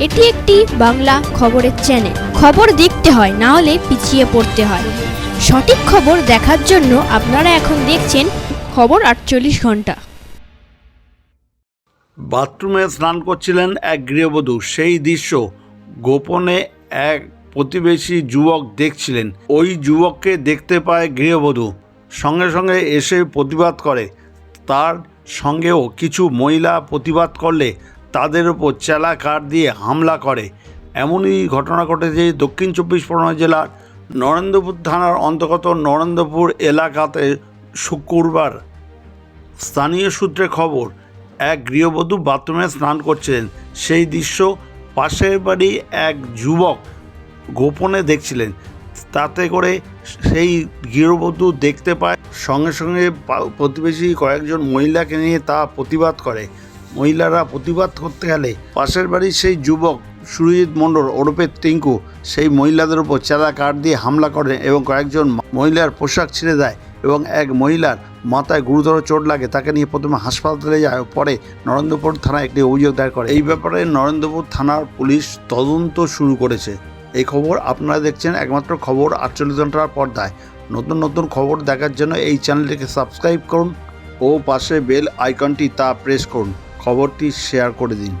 এটি একটি বাংলা খবরের চ্যানেল খবর দেখতে হয়, না হলে পিছিয়ে পড়তে হয়। সঠিক খবর দেখার জন্য আপনারা এখন দেখছেন খবর আটচল্লিশ ঘণ্টা। বাথরুমে স্নান করছিলেন এক গৃহবধূ। সেই দৃশ্য গোপনে এক প্রতিবেশী যুবক দেখছিলেন। ওই যুবককে দেখতে পায় গৃহবধূ। সঙ্গে সঙ্গে এসে প্রতিবাদ করে। তার সঙ্গেও কিছু মহিলা প্রতিবাদ করলে তাদের উপর চেলা কাঠ দিয়ে হামলা করে। এমনই ঘটনা ঘটেছে দক্ষিণ চব্বিশ পরগনা জেলার নরেন্দ্রপুর থানার অন্তর্গত নরেন্দ্রপুর এলাকাতে শুক্রবার। স্থানীয় সূত্রে খবর, এক গৃহবধূ বাথরুমে স্নান করছিলেন। সেই দৃশ্য পাশের বাড়ি এক যুবক গোপনে দেখছিলেন। তাতে করে সেই গৃহবধূ দেখতে পায়, সঙ্গে সঙ্গে প্রতিবেশী কয়েকজন মহিলাকে নিয়ে তা প্রতিবাদ করে। মহিলারা প্রতিবাদ করতে গেলে পাশের বাড়ির সেই যুবক সুরজিৎ মণ্ডল ওরফে টিঙ্কু, সেই মহিলাদের উপর চাঁদা কাঠ দিয়ে হামলা করে এবং কয়েকজন মহিলার পোশাক ছিঁড়ে দেয় এবং এক মহিলার মাথায় গুরুতর চোট লাগে। তাকে নিয়ে প্রথমে হাসপাতালে যায় পরে নরেন্দ্রপুর থানায় একটি অভিযোগ দায়ের করে। এই ব্যাপারে নরেন্দ্রপুর থানার পুলিশ তদন্ত শুরু করেছে। এই খবর আপনারা দেখছেন একমাত্র খবর আটচল্লিশ ঘণ্টার পর্দায়। নতুন নতুন খবর দেখার জন্য এই চ্যানেলটিকে সাবস্ক্রাইব করুন ও পাশে বেল আইকনটি তা প্রেস করুন। খবরটি শেয়ার করে দিন।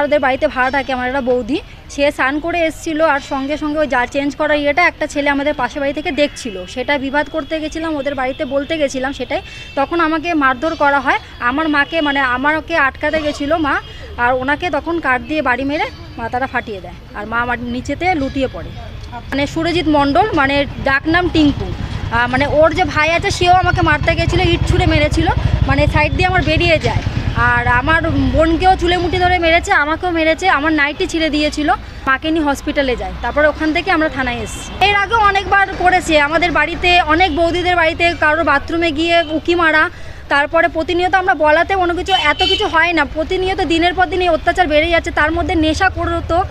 আমাদের বাড়িতে ভাড়া থাকে আমার একটা বৌদি। সে স্নান করে এসেছিল আর সঙ্গে সঙ্গে ওই যা চেঞ্জ করার ইয়েটা একটা ছেলে আমাদের পাশের বাড়ি থেকে দেখছিল। সেটা বিবাদ করতে গেছিলাম, ওদের বাড়িতে বলতে গেছিলাম সেটাই। তখন আমাকে মারধর করা হয়। আমার মাকে মানে আমাকে আটকাতে গেছিল মা আর ওনাকে তখন কাঠ দিয়ে বাড়ি মেরে মাথাটা ফাটিয়ে দেয়। আর মা আমার নিচেতে লুটিয়ে পড়ে। মানে সুরজিৎ মণ্ডল মানে ডাকনাম টিঙ্কু। মানে ওর যে ভাই আছে, সেও আমাকে মারতে গেছিল, ইট ছুঁড়ে মেরেছিল। মানে সাইড দিয়ে আমার বেরিয়ে যায়। আর আমার বোনকেও চুলে মুটি ধরে মেরেছে, আমাকেও মেরেছে, আমার নাইটি ছিঁড়ে দিয়েছিল। মাকে নিয়ে হসপিটালে যায়। তারপর ওখান থেকে আমরা থানায় এসেছি। এর আগেও অনেকবার করেছে। আমাদের বাড়িতে, অনেক বৌদিদের বাড়িতে কারোর বাথরুমে গিয়ে উকি মারা। তারপরে প্রতিনিয়ত আমরা বলাতে কোনো কিছু, এত কিছু হয় না। প্রতিনিয়ত দিনের পর দিন এই অত্যাচার বেড়ে যাচ্ছে। তার মধ্যে নেশা করতো।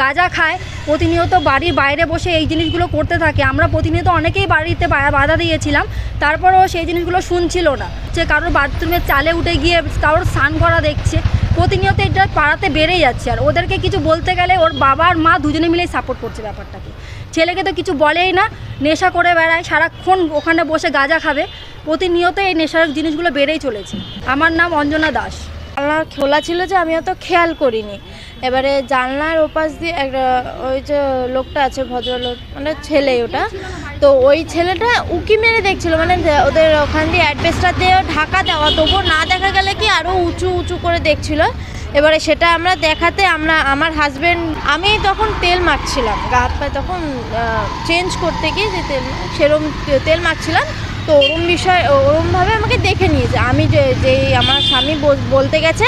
গাঁজা খায়, প্রতিনিয়ত বাড়ির বাইরে বসে এই জিনিসগুলো করতে থাকে। আমরা প্রতিনিয়ত অনেকেই বাড়িতে বাধা দিয়েছিলাম, তারপরেও সেই জিনিসগুলো শুনছিল না। যে কারোর বাথরুমের চালে উঠে গিয়ে কারোর স্নান করা দেখছে, প্রতিনিয়ত এটা পাড়াতে বেড়েই যাচ্ছে। আর ওদেরকে কিছু বলতে গেলে ওর বাবা আর মা দুজনে মিলেই সাপোর্ট করছে ব্যাপারটাকে। ছেলেকে তো কিছু বলেই না, নেশা করে বেড়ায়, সারাক্ষণ ওখানে বসে গাঁজা খাবে। প্রতিনিয়ত এই নেশার জিনিসগুলো বেড়েই চলেছে। আমার নাম অঞ্জনা দাস। জানলা খোলা ছিল যে আমি অত খেয়াল করিনি। এবারে জানলার ওপাশ দিয়ে একটা, ওই যে লোকটা আছে, ভদ্রলোক মানে ছেলে ওটা। তো ওই ছেলেটা উকি মেরে দেখছিল মানে ওদের ওখান দিয়ে অ্যাডভেস্টার দিয়ে ঢাকা দেওয়া। তবুও না দেখা গেলে কি আরও উঁচু উঁচু করে দেখছিল। এবারে সেটা আমরা দেখাতে, আমরা, আমার হাজব্যান্ড আমি তখন তেল মাখছিলাম। গা পায়ে তখন চেঞ্জ করতে গিয়ে যে তেল, সেরম তেল মাখছিলাম। তো ওরম বিষয়, ওরমভাবে আমাকে দেখে নিয়েছে। আমি যে, যেই আমার স্বামী বল- বলতে গেছে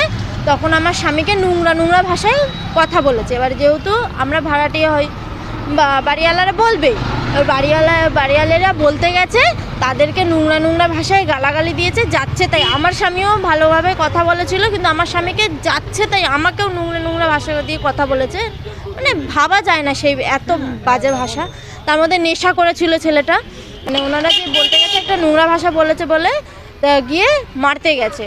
তখন আমার স্বামীকে নোংরা নোংরা ভাষায় কথা বলেছে। এবার যেহেতু আমরা ভাড়াটিয়া হই, বা বাড়িওয়ালারা বলবেই বাড়িওয়ালা, বাড়িওয়ালারা বলতে গেছে, তাদেরকে নোংরা নোংরা ভাষায় গালাগালি দিয়েছে, যাচ্ছে তাই আমার স্বামীও ভালোভাবে কথা বলেছিল, কিন্তু আমার স্বামীকে যাচ্ছে তাই আমাকেও নোংরা নোংরা ভাষা দিয়ে কথা বলেছে। মানে ভাবা যায় না সেই এত বাজে ভাষা। তার মধ্যে নেশা করেছিল ছেলেটা। মানে ওনারা যে বলতে গেছে একটা নোংরা ভাষা বলেছে বলে গিয়ে মারতে গেছে।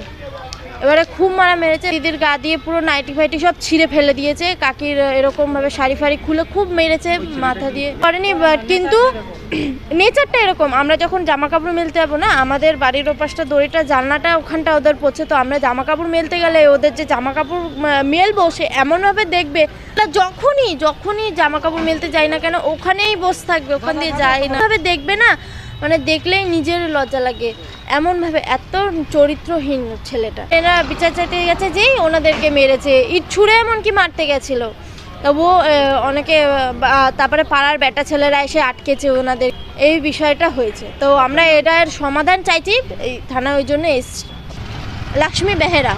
এবারে খুব মারা মেরেছে। দিদির গা দিয়ে পুরো নাইটি ফাইটি সব ছিঁড়ে ফেলে দিয়েছে। কাকির এরকমভাবে শাড়ি ফাড়ি খুলে খুব মেরেছে মাথা দিয়ে। করেনি বাট কিন্তু নেচারটা এরকম। আমরা যখন জামা কাপড় মেলতে যাব না, আমাদের বাড়ির ওপাশটা, দড়িটা, জানলাটা, ওখানটা ওদের পড়ছে। তো আমরা জামা কাপড় মেলতে গেলে ওদের যে জামা কাপড় মেলবো, সে এমনভাবে দেখবে যখনই যখনই জামা কাপড় মেলতে যাই না কেন, ওখানেই বসে থাকবে, ওখান দিয়ে যায় না। দেখবে না মানে দেখলেই নিজের লজ্জা লাগে। এমনভাবে এত চরিত্রহীন ছেলেটা। এরা বিচার চাইতে গেছে যেই ওনাদেরকে মেরেছে। ইট ছুঁড়ে এমনকি মারতে গেছিল। তবুও অনেকে তারপরে পাড়ার বেটা ছেলেরা এসে আটকেছে ওনাদের। এই বিষয়টা হয়েছে। তো আমরা এটার সমাধান চাইছি, এই থানা ওই জন্য এসছি। লক্ষ্মী বেহেরা।